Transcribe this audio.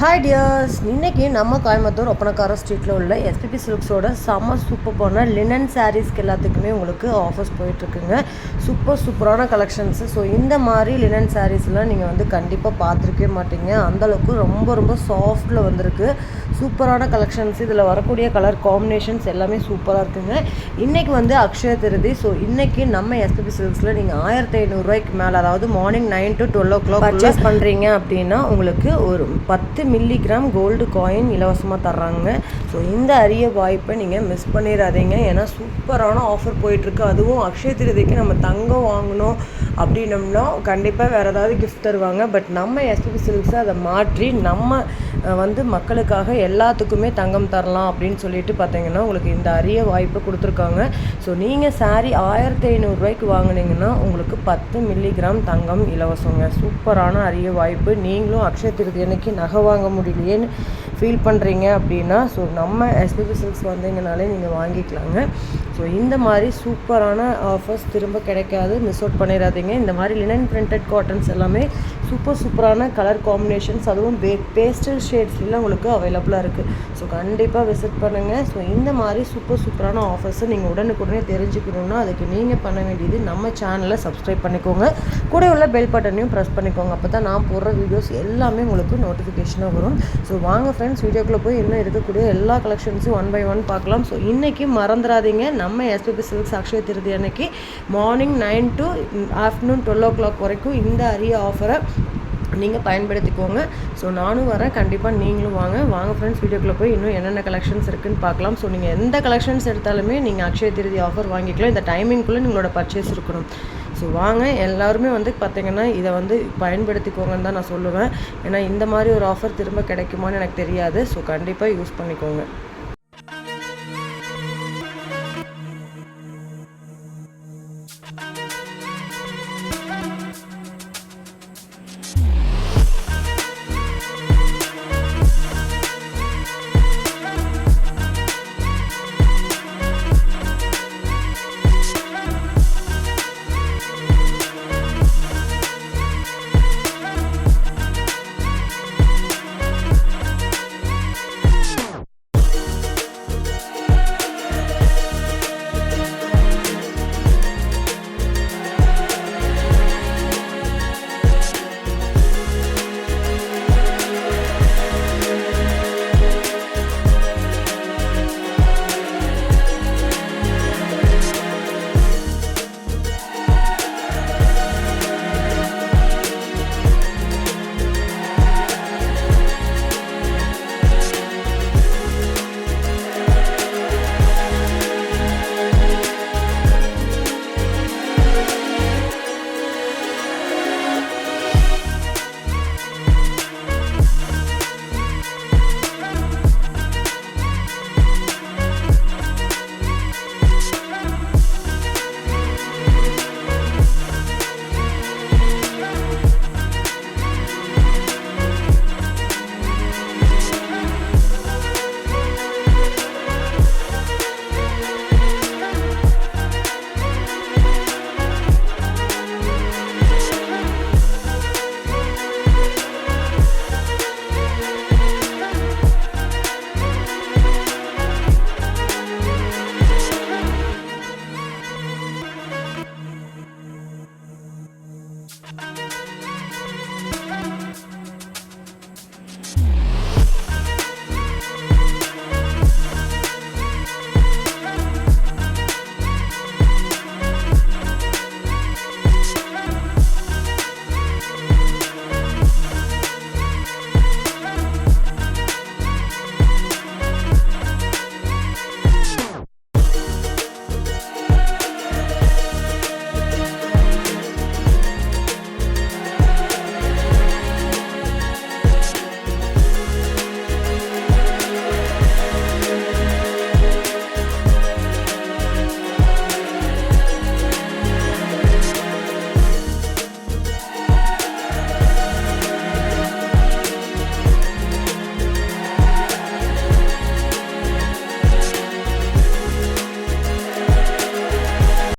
Hi tears இன்னைக்கு நம்ம கோயம்புத்தூர் ஒப்பனக்கார ஸ்ட்ரீட்டில் உள்ள எஸ்பிபி சில்க்ஸோட செம்ம சூப்பர் போன லினன் சாரீஸ்க்கு எல்லாத்துக்குமே உங்களுக்கு ஆஃபர்ஸ் போயிட்டுருக்குங்க. சூப்பர் சூப்பரான கலெக்ஷன்ஸு ஸோ இந்த மாதிரி லினன் சாரீஸ்லாம் நீங்கள் வந்து கண்டிப்பாக பார்த்துருக்கவே மாட்டீங்க. அந்தளவுக்கு ரொம்ப ரொம்ப சாஃப்டில் வந்திருக்கு. சூப்பரான கலெக்ஷன்ஸ் இதில் வரக்கூடிய கலர் காம்பினேஷன்ஸ் எல்லாமே சூப்பராக இருக்குங்க. இன்றைக்கி வந்து அக்ஷய திருதி. ஸோ இன்றைக்கி நம்ம எஸ்பிபி சில்க்ஸில் நீங்கள் ஆயிரத்தி ஐநூறுரூவாய்க்கு மேலே அதாவது morning nine to twelve o'clock purchase பண்ணுறீங்க அப்படின்னா உங்களுக்கு ஒரு பத்து மில்லிகிராம் கோல்டு காயின் இலவசமாக தர்றாங்க. ஸோ இந்த அரிய வாய்ப்பை நீங்கள் மிஸ் பண்ணிடாதீங்க ஏன்னா சூப்பரான ஆஃபர் போயிட்டுருக்கு. அதுவும் அக்ஷய திருதிக்கு நம்ம தங்கம் வாங்கணும் அப்படின்னம்னா கண்டிப்பாக வேறு ஏதாவது கிஃப்ட் தருவாங்க. பட் நம்ம எஸ்பிபி சில்க்ஸை அதை மாற்றி நம்ம வந்து மக்களுக்காக எல்லாத்துக்குமே தங்கம் தரலாம் அப்படின்னு சொல்லிட்டு பார்த்தீங்கன்னா உங்களுக்கு இந்த அரிய வாய்ப்பு கொடுத்துருக்காங்க. ஸோ நீங்கள் சாரீ ஆயிரத்தி ஐநூறுரூவாய்க்கு வாங்கினீங்கன்னா உங்களுக்கு பத்து மில்லிகிராம் தங்கம் இலவசங்க. சூப்பரான அரிய வாய்ப்பு. நீங்களும் அக்ஷய திருதி அன்னைக்கு நகை வாங்க முடியலையேன்னு ஃபீல் பண்ணுறீங்க அப்படின்னா ஸோ நம்ம எஸ்பிபி சில்க்ஸ் வந்தீங்கனாலே நீங்கள் வாங்கிக்கலாங்க. ஸோ இந்த மாதிரி சூப்பரான ஆஃபர்ஸ் திரும்ப கிடைக்காது. மிஸ் அவுட் பண்ணிடாதீங்க. இந்த மாதிரி லினன் பிரிண்டட் காட்டன்ஸ் எல்லாமே சூப்பர் சூப்பரான கலர் காம்பினேஷன்ஸ் அதுவும் பே பேஸ்டல் ஷேட்ஸ்லாம் உங்களுக்கு அவைலபிளாக இருக்குது ஸோ கண்டிப்பாக விசிட் பண்ணுங்கள் ஸோ இந்த மாதிரி சூப்பர் சூப்பரான ஆஃபர்ஸை நீங்கள் உடனுக்குடனே தெரிஞ்சுக்கணுன்னா அதுக்கு நீங்கள் பண்ண வேண்டியது நம்ம சேனலை சப்ஸ்கிரைப் பண்ணிக்கோங்க. கூட உள்ள பெல் பட்டனையும் ப்ரெஸ் பண்ணிக்கோங்க. அப்போ தான் நான் போடுற வீடியோஸ் எல்லாமே உங்களுக்கு நோட்டிஃபிகேஷனாக வரும். ஸோ வாங்க ஃப்ரெண்ட்ஸ் வீடியோக்குள்ளே போய் இன்னும் இருக்கக்கூடிய எல்லா கலெக்ஷன்ஸும் ஒன் பை ஒன் பார்க்கலாம். ஸோ இன்றைக்கி மறந்துடாதீங்க. நம்ம எஸ்பிபி சில்க்ஸ் அக்ஷய திருதி அன்னைக்கு morning nine to afternoon twelve o'clock வரைக்கும் இந்த அரிய ஆஃபரை நீங்கள் பயன்படுத்திக்கோங்க. ஸோ நானும் வரேன். கண்டிப்பாக நீங்களும் வாங்க. வாங்க ஃப்ரெண்ட்ஸ் வீடியோக்குள்ளே போய் இன்னும் என்னென்ன கலெக்ஷன்ஸ் இருக்குதுன்னு பார்க்கலாம். ஸோ நீங்கள் எந்த கலெக்ஷன்ஸ் எடுத்தாலுமே நீங்கள் அக்ஷய திருதி ஆஃபர் வாங்கிக்கலாம். இந்த டைமிங்குள்ளே உங்களோட பர்ச்சேஸ் இருக்கணும். ஸோ வாங்க எல்லாருமே வந்து பார்த்திங்கன்னா இதை வந்து பயன்படுத்திக்கோங்கன்னு தான் நான் சொல்லுவேன். ஏன்னா இந்த மாதிரி ஒரு ஆஃபர் திரும்ப கிடைக்குமான்னு எனக்கு தெரியாது. ஸோ கண்டிப்பாக யூஸ் பண்ணிக்கோங்க.